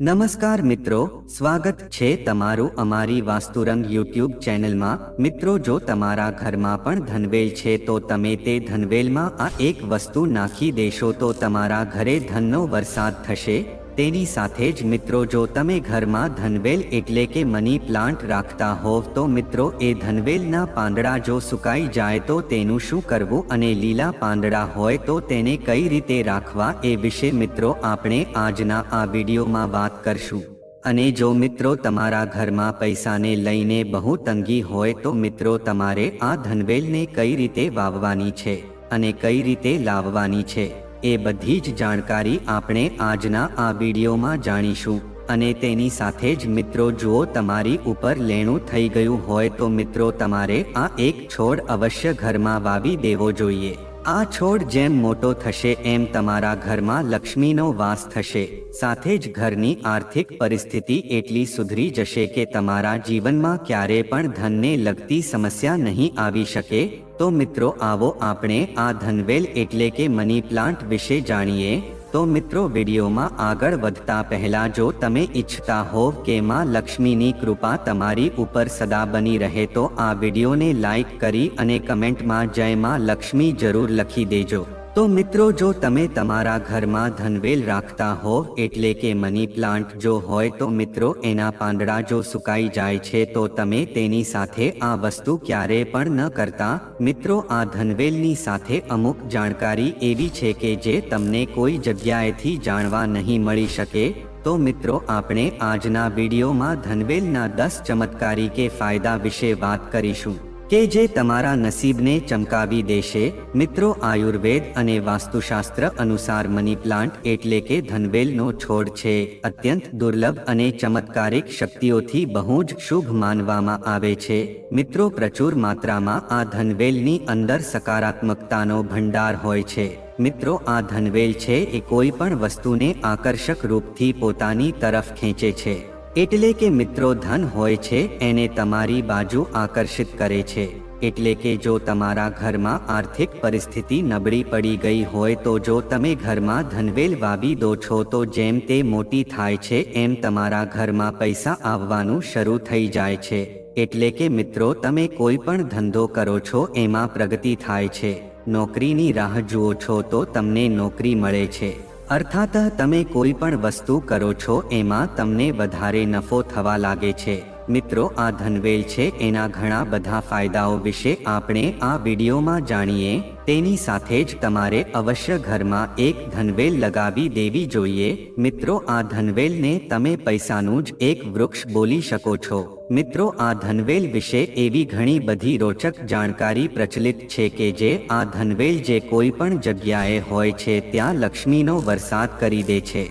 નમસ્કાર મિત્રો, સ્વાગત છે તમારું અમારી વાસ્તુરંગ યુટ્યુબ ચેનલમાં. મિત્રો, જો તમારા ઘરમાં પણ ધનવેલ છે તો તમે તે ધનવેલમાં આ એક વસ્તુ નાખી દેશો તો તમારા ઘરે ધનનો વરસાદ થશે. તેની સાથે જ મિત્રો જો તમે ઘરમાં ધનવેલ એટલે કે મની પ્લાન્ટ રાખતા હોવ તો મિત્રો એ ધનવેલના પાંદડા જો સુકાઈ જાય તો તેનું શું કરવું અને લીલા પાંદડા હોય તો તેને કઈ રીતે રાખવા એ વિશે મિત્રો આપણે આજના આ વિડીયોમાં વાત કરશું. અને જો મિત્રો તમારા ઘરમાં પૈસાને લઈને બહુ તંગી હોય તો મિત્રો તમારે આ ધનવેલને કઈ રીતે વાવવાની છે અને કઈ રીતે લાવવાની છે? એ બધી જ જાણકારી આપણે આજના આ વિડીયોમાં જાણીશું. અને તેની સાથે જ મિત્રો જુઓ તમારી ઉપર લેણું થઈ ગયું હોય તો મિત્રો, તમારે આ એક છોડ અવશ્ય ઘરમાં વાવી દેવો જોઈએ. આ છોડ જેમ મોટો થશે એમ તમારા ઘરમાં લક્ષ્મીનો વાસ થશે. સાથે જ ઘરની આર્થિક પરિસ્થિતિ એટલી સુધરી જશે કે તમારા જીવનમાં ક્યારે પણ ધનને લગતી સમસ્યા નહીં આવી શકે તો મિત્રો આવો આપણે આ ધનવેલ એટલે કે મની પ્લાન્ટ વિશે જાણીએ. તો મિત્રો વિડીયોમાં આગળ વધતા પહેલા જો તમે ઈચ્છતા હોવ કે માં લક્ષ્મીની કૃપા તમારી ઉપર સદા બની રહે તો આ વિડીયોને લાઈક કરી અને કમેન્ટમાં જય માં લક્ષ્મી જરૂર લખી દેજો. તો મિત્રો, જો તમે તમારા ઘરમાં ધનવેલ રાખતા હો, એટલે કે મની પ્લાન્ટ જો હોય, તો મિત્રો, એના પાંદડા જો સુકાઈ જાય છે, તો તમે તેની સાથે આ વસ્તુ ક્યારે પણ ન કરતા. મિત્રો, આ ધનવેલની સાથે અમુક જાણકારી એવી છે કે જે તમને કોઈ જગ્યાએથી જાણવા નહીં મળી શકે. તો મિત્રો, આપણે આજના વિડીયોમાં ધનવેલના દસ ચમત્કારી કે ફાયદા વિશે વાત કરીશું. કે જે તમારા નસીબને ચમકાવી દેશે. મિત્રો, આયુર્વેદ અને વાસ્તુશાસ્ત્ર અનુસાર મની પ્લાન્ટ એટલે કે ધનવેલનો છોડ છે. અત્યંત દુર્લભ અને ચમત્કારિક શક્તિઓથી બહુ જ શુભ માનવામાં આવે છે. મિત્રો, પ્રચુર માત્રામાં આ ધનવેલની અંદર સકારાત્મકતાનો ભંડાર હોય છે. મિત્રો, આ ધનવેલ છે એ કોઈ પણ વસ્તુને આકર્ષક રૂપથી પોતાની તરફ ખેંચે છે. એટલે કે મિત્રો ધન હોય છે, એને તમારી બાજુ આકર્ષિત કરે છે. એટલે કે જો તમારા ઘરમાં આર્થિક પરિસ્થિતિ નબળી પડી ગઈ હોય તો જો તમે ઘરમાં ધનવેલ વાવી દો છો તો જેમ તે મોટી થાય છે, એમ તમારા ઘરમાં પૈસા આવવાનું શરૂ થઈ જાય છે. એટલે કે મિત્રો તમે કોઈ પણ ધંધો કરો છો, એમાં પ્રગતિ થાય છે. નોકરીની રાહ જુઓ છો તો તમને નોકરી મળે છે. અર્થાત તમે કોઈ પણ વસ્તુ કરો છો એમાં તમને વધારે નફો થવા લાગે છે. મિત્રો, આ ધનવેલ છે. એના ઘણા બધા ફાયદાઓ વિશે આપણે આ વિડીયોમાં જાણીએ. તેની સાથે જ તમારે અવશ્ય ઘરમાં એક ધનવેલ લગાવી દેવી જોઈએ. મિત્રો, આ ધનવેલને તમે પૈસાનું જ એક વૃક્ષ બોલી શકો છો. મિત્રો, આ ધનવેલ વિશે એવી ઘણી બધી રોચક જાણકારી પ્રચલિત છે કે જે આ ધનવેલ જે કોઈ પણ જગ્યાએ હોય છે, ત્યાં લક્ષ્મીનો વરસાદ કરી દે છે.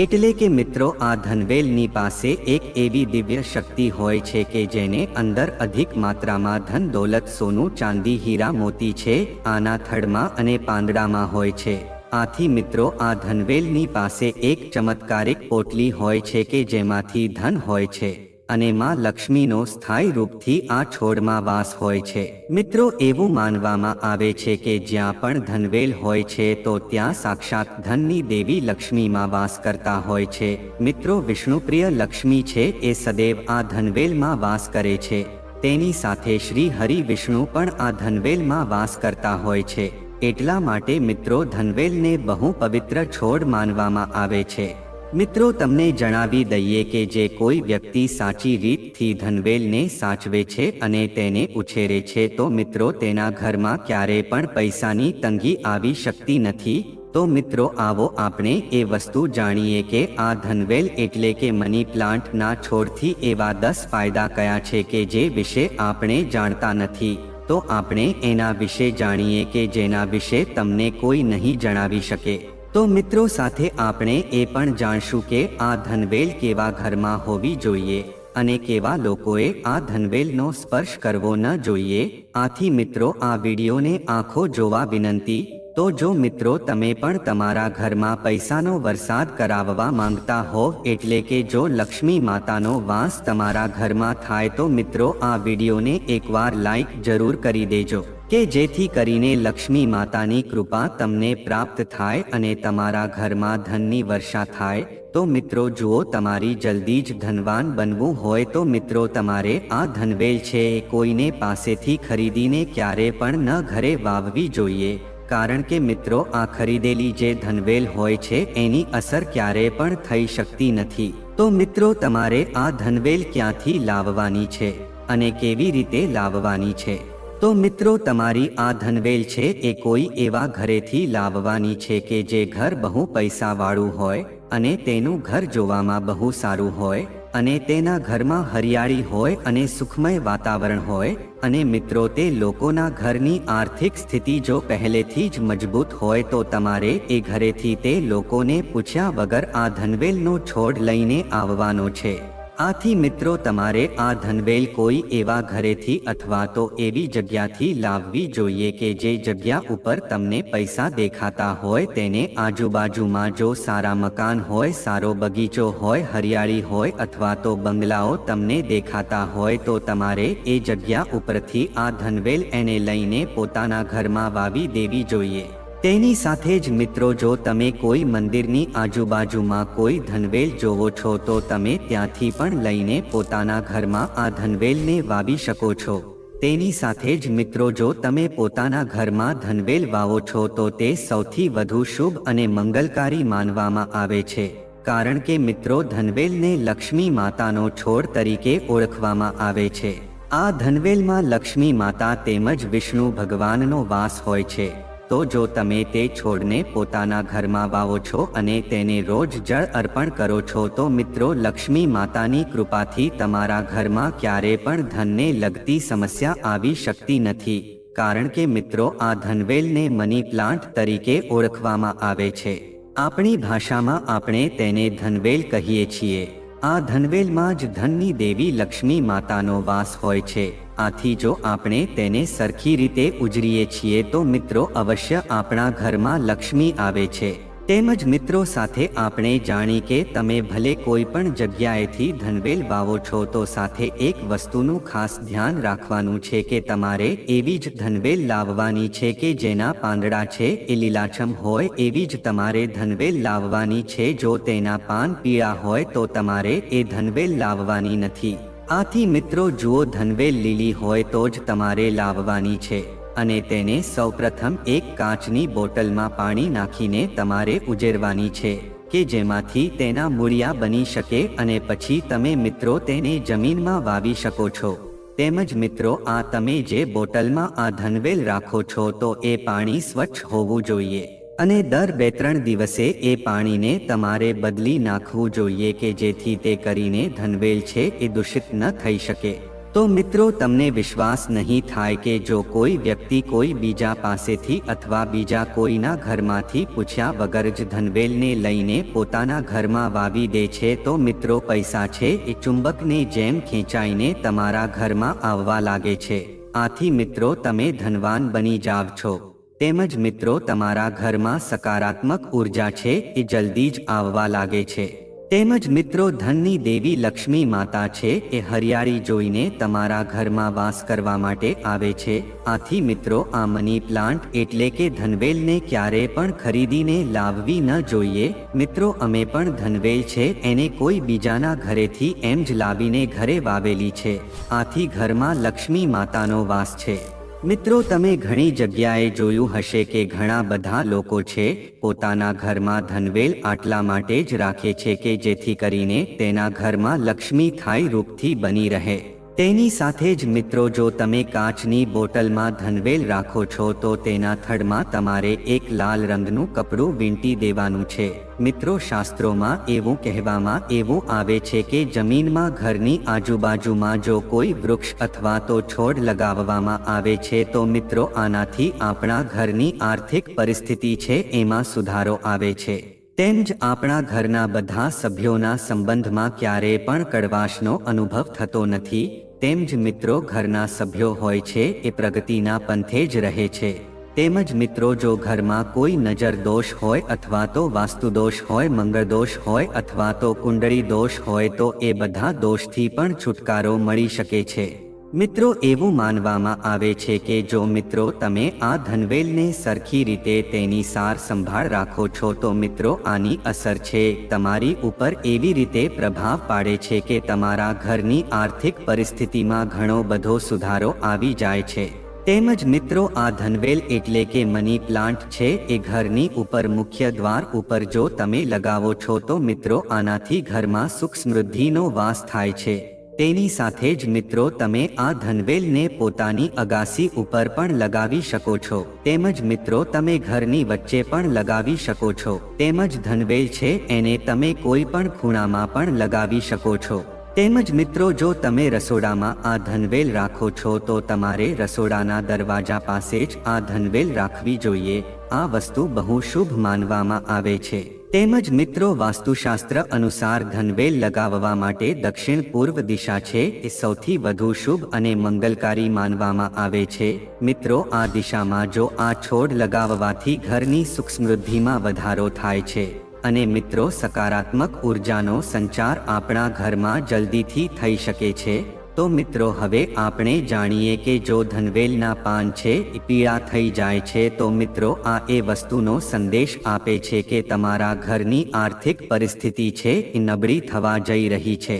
એટલે કે મિત્રો, આ ધનવેલની પાસે એક એવી દિવ્ય શક્તિ હોય છે કે જેને અંદર અધિક માત્રામાં ધન દોલત, સોનું, ચાંદી, હીરા, મોતી છે, આના થડમાં અને પાંદડામાં હોય છે. આથી મિત્રો, આ ધનવેલની પાસે એક ચમત્કારિક પોટલી હોય છે કે જેમાંથી ધન હોય છે. અને માં લક્ષ્મીનો સ્થાયી રૂપથી આ છોડમાં વાસ હોય છે. મિત્રો, એવું માનવામાં આવે છે કે જ્યાં પણ ધનવેલ હોય છે, તો ત્યાં સાક્ષાત ધનની દેવી લક્ષ્મીમાં વાસ કરતા હોય છે. મિત્રો, વિષ્ણુપ્રિય લક્ષ્મી છે, એ સદૈવ આ ધનવેલમાં વાસ કરે છે. તેની સાથે શ્રી હરિ વિષ્ણુ પણ આ ધનવેલમાં વાસ કરતા હોય છે. એટલા માટે મિત્રો, ધનવેલને બહુ પવિત્ર છોડ માનવામાં આવે છે. મિત્રો, તમને જણાવી દઈએ કે જે કોઈ વ્યક્તિ સાચી રીતથી ધનવેલને સાચવે છે અને તેને ઉછેરે છે, તો મિત્રો, તેના ઘરમાં ક્યારે પણ પૈસાની તંગી આવી શકતી નથી. તો મિત્રો, આવો આપણે એ વસ્તુ જાણીએ કે આ ધનવેલ એટલે કે મની પ્લાન્ટના છોડથી એવા દસ ફાયદા કયા છે કે જે વિશે આપણે જાણતા નથી. તો આપણે એના વિશે જાણીએ કે જેના વિશે તમને કોઈ નહીં જણાવી શકે. તો મિત્રો સાથે આપણે એ પણ જાણશું કે આ ધનવેલ કેવા ઘરમાં હોવી જોઈએ અને કેવા લોકોએ આ ધનવેલનો સ્પર્શ કરવો ન જોઈએ. આથી મિત્રો, આ વિડીયોને આંખો જોવા વિનંતી. તો જો મિત્રો, તમે પણ તમારા ઘરમાં પૈસાનો વરસાદ કરાવવા માંગતા હો એટલે કે જો લક્ષ્મી માતાનો વાસ તમારા ઘરમાં થાય તો મિત્રો, આ વિડીયોને એકવાર લાઈક જરૂર કરી દેજો. કે જેથી કરીને લક્ષ્મી માતાની કૃપા તમને પ્રાપ્ત થાય અને તમારા ઘરમાં ધનની વર્ષા થાય, તો મિત્રો જુઓ તમારી જલ્દી જ ધનવાન બનવું હોય તો મિત્રો તમારે આ ધનવેલ છે કોઈને પાસેથી ખરીદીને ક્યારે પણ ન ઘરે વાવવી જોઈએ, કારણ કે મિત્રો આ ખરીદેલી જે ધનવેલ હોય છે એની અસર ક્યારે પણ થઈ શકતી નથી. તો મિત્રો તમારે આ ધનવેલ ક્યાંથી લાવવાની છે અને કેવી રીતે લાવવાની છે? તો મિત્રો, તમારી આ ધનવેલ છે એ કોઈ એવા ઘરેથી લાવવાની છે કે જે ઘર બહુ પૈસાવાળું હોય અને તેનું ઘર જોવામાં બહુ સારું હોય અને તેના ઘરમાં હરિયાળી હોય અને સુખમય વાતાવરણ હોય અને મિત્રો, તે લોકોના ઘરની આર્થિક સ્થિતિ જો પહેલેથી જ મજબૂત હોય તો તમારે એ ઘરેથી તે લોકોને પૂછ્યા વગર આ ધનવેલનો છોડ લઈને આવવાનો છે. આથી મિત્રો તમારે આ ધનવેલ કોઈ એવા ઘરેથી અથવા તો એવી જગ્યાથી લાવવી જોઈએ કે જે જગ્યા ઉપર તમને પૈસા દેખાતા હોય તેને આજુબાજુમાં જો સારા મકાન હોય, સારો બગીચો હોય, હરિયાળી હોય અથવા તો બંગલાઓ તમને દેખાતા હોય તો તમારે એ જગ્યા ઉપરથી આ ધનવેલ એને લઈને પોતાના ઘરમાં વાવી દેવી જોઈએ. તેની સાથે જ મિત્રો, જો તમે કોઈ મંદિરની આજુબાજુમાં કોઈ ધનવેલ જોવો છો, તો તમે ત્યાંથી પણ લઈને પોતાના ઘરમાં આ ધનવેલને વાવી શકો છો. તેની સાથે જ મિત્રો, જો તમે પોતાના ઘરમાં ધનવેલ વાવો છો, તો તે સૌથી વધુ શુભ અને મંગલકારી માનવામાં આવે છે. કારણ કે મિત્રો, ધનવેલને લક્ષ્મી માતાનો છોડ તરીકે ઓળખવામાં આવે છે. આ ધનવેલમાં લક્ષ્મી માતા તેમજ વિષ્ણુ ભગવાનનો વાસ હોય છે. તો જો તમે તે છોડને પોતાના ઘરમાં વાવો છો અને તેને રોજ જળ અર્પણ કરો છો, તો મિત્રો લક્ષ્મી માતાની કૃપાથી તમારા ઘરમાં ક્યારે પણ ધનને લગતી સમસ્યા આવી શકતી નથી. કારણ કે મિત્રો, આ ધનવેલને મની પ્લાન્ટ તરીકે ઓળખવામાં આવે છે. આપણી ભાષામાં આપણે તેને ધનવેલ કહીએ છીએ. આ ધનવેલમાં જ ધનની દેવી લક્ષ્મી માતાનો વાસ હોય છે. આથી જો આપણે તેને સરખી રીતે ઉજરીએ છીએ તો મિત્રો અવશ્ય આપણા ઘરમાં લક્ષ્મી આવે છે. તેમજ મિત્રો સાથે આપણે જાણી કે તમે ભલે કોઈ પણ જગ્યાએથી ધનવેલ વાવો છો તો સાથે એક વસ્તુનું ખાસ ધ્યાન રાખવાનું છે કે તમારે એવી જ ધનવેલ લાવવાની છે કે જેના પાંદડા છે એ લીલાછમ હોય એવી જ તમારે ધનવેલ લાવવાની છે જો તેના પાન પીળા હોય તો તમારે એ ધનવેલ લાવવાની નથી. આથી મિત્રો જુઓ ધનવેલ લીલી હોય તો જ તમારે લાવવાની છે અને તેને સૌપ્રથમ એક કાચની બોટલમાં પાણી નાખીને તમારે ઉજેરવાની છે કે જેમાંથી તેના મૂળિયા બની શકે અને પછી તમે મિત્રો તેને જમીનમાં વાવી શકો છો. તેમજ મિત્રો આ તમે જે બોટલમાં આ ધનવેલ રાખો છો તો એ પાણી સ્વચ્છ હોવું જોઈએ. અને દર બે ત્રણ દિવસે એ પાણીને તમારે બદલી નાખવું જોઈએ કે જેથી તે કરીને ધનવેલ છે એ દૂષિત ન થઈ શકે. તો મિત્રો, તમને વિશ્વાસ નહીં થાય કે જો કોઈ વ્યક્તિ કોઈ બીજા પાસેથી અથવા બીજા કોઈના ઘરમાંથી પૂછ્યા વગર જ ધનવેલને લઈને પોતાના ઘરમાં વાવી દે છે, તો મિત્રો, પૈસા છે એ ચુંબકને જેમ ખેંચાઈને તમારા ઘરમાં આવવા લાગે છે. આથી મિત્રો, તમે ધનવાન બની જાવ છો. તેમજ મિત્રો, તમારા ઘરમાં સકારાત્મક ઊર્જા છે એ જલ્દી જ આવવા લાગે છે. તેમજ મિત્રો, ધનની દેવી લક્ષ્મી માતા છે એ હરિયાળી જોઈને તમારા ઘરમાં વાસ કરવા માટે આવે છે. આથી મિત્રો, આ મની પ્લાન્ટ એટલે કે ધનવેલને ક્યારે પણ ખરીદીને લાવવી ન જોઈએ. મિત્રો, અમે પણ ધનવેલ છે, એને કોઈ બીજાના ઘરેથી એમ જ લાવીને ઘરે વાવેલી છે. આથી ઘરમાં લક્ષ્મી માતાનો વાસ છે. મિત્રો, તમે ઘણી જગ્યાએ જોયું હશે કે ઘણા બધા લોકો છે, પોતાના ઘરમાં ધનવેલ આટલા માટે જ રાખે છે કે જેથી કરીને તેના ઘરમાં લક્ષ્મી થાય રૂપથી બની રહે. તેની સાથે જ મિત્રો જો તમે કાચની બોટલમાં ધનવેલ રાખો છો તો તેના થડમાં તમારે એક લાલ રંગનું કપડું વીંટી દેવાનું છે. મિત્રો શાસ્ત્રોમાં એવું કહેવામાં એવું આવે છે કે જમીનમાં ઘરની આજુબાજુમાં જો કોઈ વૃક્ષ અથવા તો છોડ લગાવવામાં આવે છે તો મિત્રો આનાથી આપણા ઘરની આર્થિક પરિસ્થિતિ છે એમાં સુધારો આવે છે. તેમજ આપણા ઘરના બધા સભ્યોના સંબંધમાં ક્યારેય પણ કડવાશનો અનુભવ થતો નથી. તેમજ મિત્રો ઘરના સભ્યો હોય છે, એ પ્રગતિના પંથે જ રહે છે. તેમજ મિત્રો જો ઘરમાં કોઈ નજર દોષ હોય અથવા તો વાસ્તુ દોષ હોય, મંગળ દોષ હોય અથવા તો કુંડળી દોષ હોય, તો એ બધા દોષથી પણ છુટકારો મળી શકે છે. મિત્રો, એવું માનવામાં આવે છે કે જો મિત્રો તમે આ ધનવેલને સરખી રીતે તેની સાર સંભાળ રાખો છો, તો મિત્રો આની અસર છે. તમારી ઉપર એવી રીતે પ્રભાવ પાડે છે કે તમારા ઘરની આર્થિક પરિસ્થિતિમાં ઘણો બધો સુધારો આવી જાય છે. તેમજ મિત્રો, આ ધનવેલ એટલે કે મની પ્લાન્ટ છે, એ ઘરની ઉપર મુખ્ય દ્વાર ઉપર જો તમે લગાવો છો, તો મિત્રો આનાથી ઘરમાં સુખ સમૃદ્ધિનો વાસ થાય છે. તેની સાથે જ મિત્રો તમે આ ધનવેલને પોતાની અગાસી ઉપર પણ લગાવી શકો છો. તેમજ મિત્રો તમે ઘરની વચ્ચે પણ લગાવી શકો છો. તેમજ ધનવેલ છે, એને તમે કોઈ પણ ખૂણામાં પણ લગાવી શકો છો. તેમજ મિત્રો જો તમે રસોડામાં આ ધનવેલ રાખો છો તો તમારે રસોડાના દરવાજા પાસે જ આ ધનવેલ રાખવી જોઈએ. આ વસ્તુ બહુ શુભ માનવામાં આવે છે. તેમજ મિત્રો, વાસ્તુશાસ્ત્ર અનુસાર ધનવેલ લગાવવા માટે દક્ષિણ પૂર્વ દિશા છે એ સૌથી વધુ શુભ અને મંગલકારી માનવામાં આવે છે. મિત્રો, આ દિશામાં જો આ છોડ લગાવવાથી ઘરની સુખ સમૃદ્ધિમાં વધારો થાય છે અને મિત્રો, સકારાત્મક ઉર્જાનો સંચાર આપણા ઘરમાં જલ્દીથી થઈ શકે છે તો મિત્રો, હવે આપણે જાણીએ કે જો ધનવેલના પાન છે, એ પીળા થઈ જાય છે, તો મિત્રો, આ એ વસ્તુનો સંદેશ આપે છે કે તમારા ઘરની આર્થિક પરિસ્થિતિ છે, એ નબળી થવા જઈ રહી છે.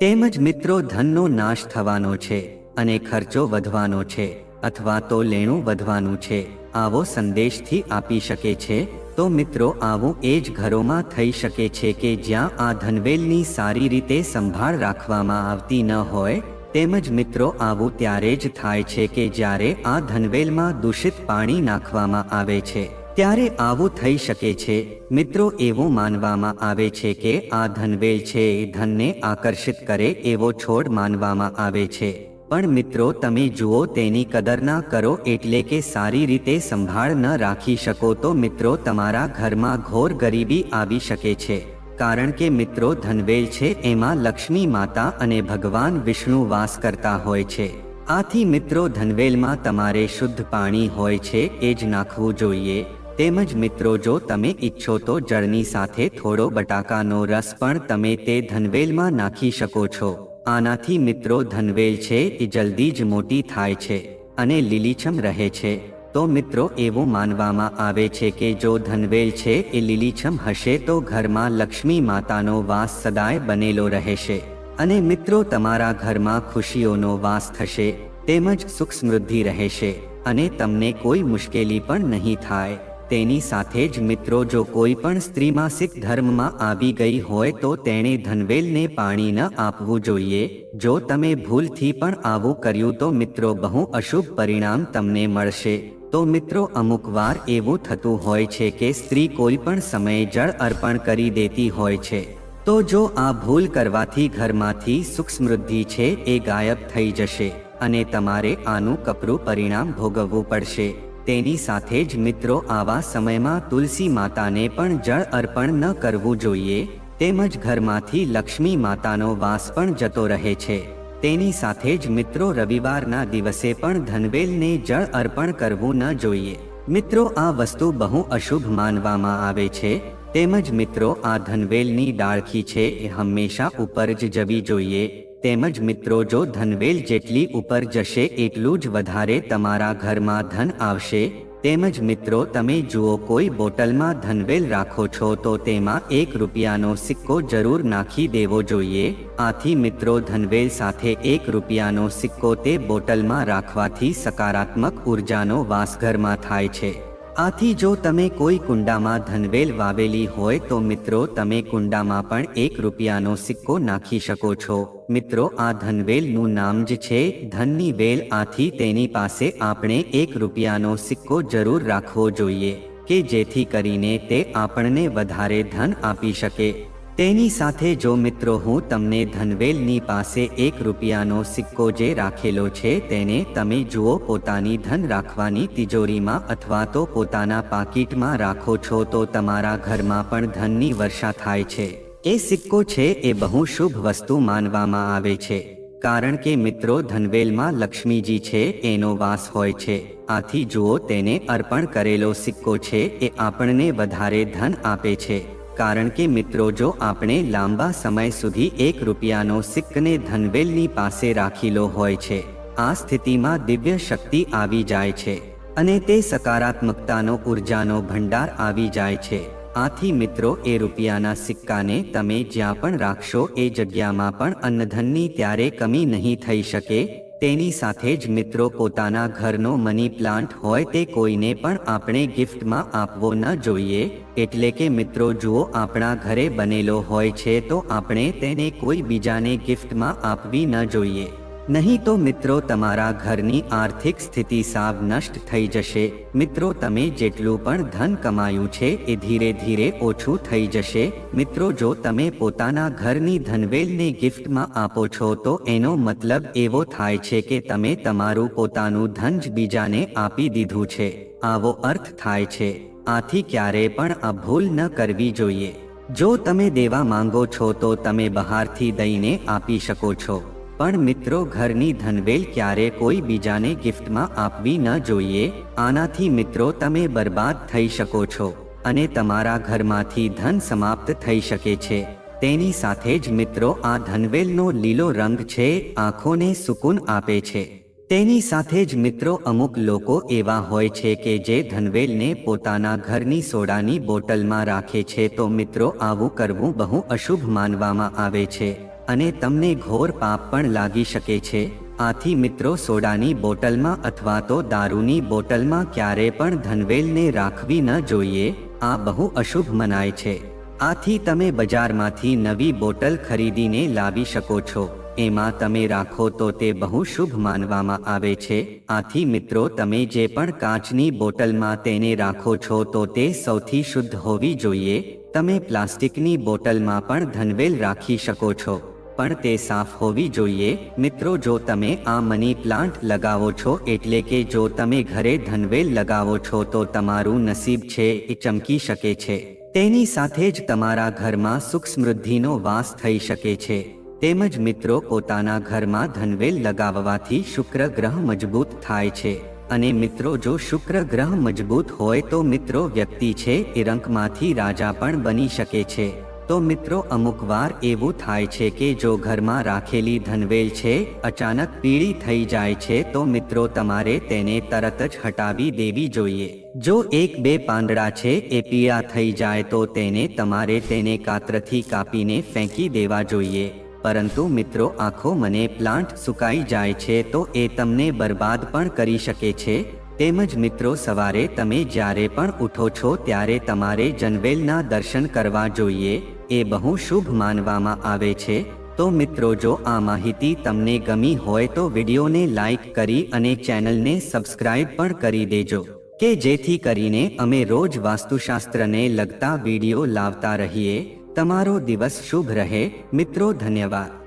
તેમજ મિત્રો, ધનનો નાશ થવાનો છે અને ખર્ચો વધવાનો છે અથવા તો લેણું વધવાનું છે. આવો સંદેશથી આપી શકે છે. તો મિત્રો, આવું એ જ ઘરોમાં થઈ શકે છે કે જ્યાં આ ધનવેલની સારી રીતે સંભાળ રાખવામાં આવતી ન હોય તેમજ મિત્રો, આવું ત્યારે જ થાય છે કે જ્યારે આ ધનવેલમાં દૂષિત પાણી નાખવામાં આવે છે, ત્યારે આવું થઈ શકે છે. મિત્રો, એવું માનવામાં આવે છે કે આ ધનવેલ છે એ ધનને આકર્ષિત કરે એવો છોડ માનવામાં આવે છે. પણ મિત્રો, તમે જુઓ તેની કદર ના કરો એટલે કે સારી રીતે સંભાળ ન રાખી શકો તો મિત્રો, તમારા ઘરમાં ઘોર ગરીબી આવી શકે છે. કારણ કે મિત્રો ધનવેલ છે, એમાં લક્ષ્મી માતા અને ભગવાન વિષ્ણુ વાસ કરતા હોય છે. આથી મિત્રો ધનવેલમાં તમારે શુદ્ધ પાણી હોય છે, એ જ નાખવું જોઈએ. તેમજ મિત્રો જો તમે ઈચ્છો તો જળની સાથે થોડો બટાકાનો રસ પણ તમે તે ધનવેલમાં નાખી શકો છો. આનાથી મિત્રો ધનવેલ છે, એ જલ્દી જ મોટી થાય છે અને લીલીછમ રહે છે. તો મિત્રો એવું માનવામાં આવે છે કે જો ધનવેલ છે, એ લીલીછમ હશે તો ઘરમાં લક્ષ્મી માતાનો વાસ સદાય બનેલો રહેશે. અને મિત્રો તમારા ઘરમાં ખુશીઓનો વાસ થશે, તેમજ સુખ સમૃદ્ધિ રહેશે. અને તમને કોઈ મુશ્કેલી પણ નહીં થાય. તેની સાથે જ મિત્રો જો કોઈ પણ સ્ત્રી માસિક ધર્મમાં આવી ગઈ હોય તો તેણે ધનવેલને પાણી ન આપવું જોઈએ. જો તમે ભૂલથી પણ આવું કર્યું તો મિત્રો બહુ અશુભ પરિણામ તમને મળશે. તો મિત્રો અમુક વાર એવું થતું હોય છે કે સ્ત્રી કોઈ પણ સમયે જળ અર્પણ કરી દેતી હોય છે. તો જો આ ભૂલ કરવાથી ઘરમાંથી સુખ સમૃદ્ધિ છે એ ગાયબ થઈ જશે અને તમારે આનું કપરું પરિણામ ભોગવવું પડશે. તેની સાથે જ મિત્રો આવા સમયમાં તુલસી માતાને પણ જળ અર્પણ ન કરવું જોઈએ તેમજ ઘરમાંથી લક્ષ્મી માતાનો વાસ પણ જતો રહે છે. તેની સાથે જ મિત્રો રવિવારના દિવસે પણ ધનવેલને જળ અર્પણ કરવું ન જોઈએ. મિત્રો, આ વસ્તુ બહુ અશુભ માનવામાં આવે છે. તેમજ મિત્રો, આ ધનવેલની ડાળખી છે એ હંમેશા ઉપર જ જવી જોઈએ. તેમજ મિત્રો, જો ધનવેલ જેટલી ઉપર જશે, એટલું જ વધારે તમારા ઘરમાં ધન આવશે. તેમજ મિત્રો, તમે જુઓ, કોઈ બોટલમાં ધનવેલ રાખો છો તો તેમાં એક રૂપિયાનો સિક્કો જરૂર નાખી દેવો જોઈએ. આથી મિત્રો, ધનવેલ સાથે એક રૂપિયાનો સિક્કો તે બોટલમાં રાખવાથી સકારાત્મક ઉર્જાનો વાસ ઘરમાં થાય છે. આથી જો તમે કોઈ કુંડામાં ધનવેલ વાવેલી હોય તો મિત્રો, તમે કુંડામાં પણ એક રૂપિયાનો સિક્કો નાખી શકો છો. મિત્રો, આ ધનવેલનું નામ જ છે ધનની વેલ આથી તેની પાસે આપણે એક રૂપિયાનો સિક્કો જરૂર રાખવો જોઈએ, કે જેથી કરીને તે આપણને વધારે ધન આપી શકે. તેની સાથે જો મિત્રો, હું તમને ધનવેલની પાસે એક રૂપિયાનો સિક્કો જે રાખેલો છે, તેને તમે જુઓ, પોતાની ધન રાખવાની તિજોરીમાં અથવા તો પોતાના પાકીટમાં રાખો છો, તો તમારા ઘરમાં પણ ધનની વર્ષા થાય છે. એ સિક્કો છે એ બહુ શુભ વસ્તુ માનવામાં આવે છે. કારણ કે મિત્રો ધનવેલમાં લક્ષ્મીજી છે, એનો વાસ હોય છે. આથી જુઓ તેને અર્પણ કરેલો સિક્કો છે એ આપણને વધારે ધન આપે છે. કારણ કે મિત્રો જો આપણે લાંબા સમય સુધી એક રૂપિયાનો સિક્કને ધનવેલની પાસે રાખીલો હોય છે, આ સ્થિતિમાં દિવ્ય શક્તિ આવી જાય છે. અને તે સકારાત્મકતાનો ઉર્જાનો ભંડાર આવી જાય છે. આથી મિત્રો, એ રૂપિયાના સિક્કાને તમે જ્યાં પણ રાખશો, એ જગ્યામાં પણ અન્નધનની ત્યારે કમી નહીં થઈ શકે. તેની સાથે જ મિત્રો, પોતાના ઘરનો મની પ્લાન્ટ હોય તે કોઈને પણ આપણે ગિફ્ટમાં આપવો ન જોઈએ. એટલે કે મિત્રો, જુઓ, આપણા ઘરે બનેલો હોય છે તો આપણે તેને કોઈ બીજાને ગિફ્ટમાં આપવી ન જોઈએ. નહીં તો મિત્રો તમારા ઘરની આર્થિક સ્થિતિ સાવ નષ્ટ થઈ જશે. મિત્રો તમે જેટલું પણ ધન કમાયું છે એ ધીરે ધીરે ઓછું થઈ જશે. મિત્રો જો તમે પોતાના ઘરની ધનવેલને ગિફ્ટમાં આપો છો તો એનો મતલબ એવો થાય છે કે તમે તમારું પોતાનું ધન જ બીજાને આપી દીધું છે. આવો અર્થ થાય છે. આથી ક્યારે પણ આ ભૂલ ન કરવી જોઈએ. જો તમે દેવા માંગો છો તો તમે બહારથી દઈને આપી શકો છો. પણ મિત્રો ઘરની ધનવેલ ક્યારે કોઈ બીજાને ગિફ્ટમાં આપવી ન જોઈએ? આનાથી મિત્રો તમે બરબાદ થઈ શકો છો અને તમારા ઘરમાંથી ધન સમાપ્ત થઈ શકે છે. તેની સાથે જ મિત્રો આ ધનવેલનો લીલો રંગ છે, આંખોને સુકૂન આપે છે. તેની સાથે જ મિત્રો અમુક લોકો એવા હોય છે કે જે ધનવેલને પોતાના ઘરની સોડાની બોટલમાં રાખે છે તો મિત્રો આવું કરવું બહુ અશુભ માનવામાં આવે છે. અને તમને ઘોર પાપ પણ લાગી શકે છે. આથી મિત્રો, સોડાની બોટલમાં અથવા તો દારૂની બોટલમાં ક્યારે પણ ધનવેલને રાખવી ન જોઈએ. આ બહુ અશુભ મનાય છે. આથી તમે બજારમાંથી નવી બોટલ ખરીદીને લાવી શકો છો. એમાં તમે રાખો તો તે બહુ શુભ માનવામાં આવે છે. આથી મિત્રો, તમે જે પણ કાચની બોટલમાં તેને રાખો છો તો તે સૌથી શુદ્ધ હોવી જોઈએ. તમે પ્લાસ્ટિકની બોટલમાં પણ ધનવેલ રાખી શકો છો. પણ તે સાફ હોવી જોઈએ. મિત્રો, જો તમે આ મની પ્લાન્ટ લગાવો છો, એટલે કે જો તમે ઘરે ધનવેલ લગાવો છો, તો તમારું નસીબ છે એ ચમકી શકે છે. તેની સાથે જ તમારા ઘરમાં સુખ સમૃદ્ધિનો વાસ થઈ શકે છે. તેમજ મિત્રો, પોતાના ઘરમાં ધનવેલ લગાવવાથી શુક્ર ગ્રહ મજબૂત થાય છે. અને મિત્રો, જો શુક્ર ગ્રહ મજબૂત હોય, તો મિત્રો, વ્યક્તિ છે એ રંકમાંથી રાજા પણ બની શકે છે. તો મિત્રો, અમુક વાર એવું થાય છે કે જો ઘરમાં રાખેલી ધનવેલ છે, અચાનક પીળી થઈ જાય છે, તો મિત્રો તમારે તેને તરત જ હટાવી દેવી જોઈએ. જો એક બે પાંદડા છે, એ પીળા થઈ જાય તો તેને તમારે તેને કાતરથી કાપીને ફેંકી દેવા જોઈએ. પરંતુ મિત્રો, આખો મને પ્લાન્ટ સુકાઈ જાય છે, તો એ તમને બરબાદ પણ કરી શકે છે. તેમજ મિત્રો, સવારે તમે જ્યારે પણ ઉઠો છો, ત્યારે તમારે જનવેલના દર્શન કરવા જોઈએ. એ બહુ શુભ માનવામાં આવે છે, તો મિત્રો જો આ માહિતી તમને ગમી હોય તો વિડીયોને લાઈક કરી અને ચેનલને સબસ્ક્રાઇબ પણ કરી દેજો, કે જેથી કરીને અમે રોજ વાસ્તુશાસ્ત્રને લગતા વીડિયો લાવતા રહીએ. તમારો દિવસ શુભ રહે. મિત્રો, ધન્યવાદ.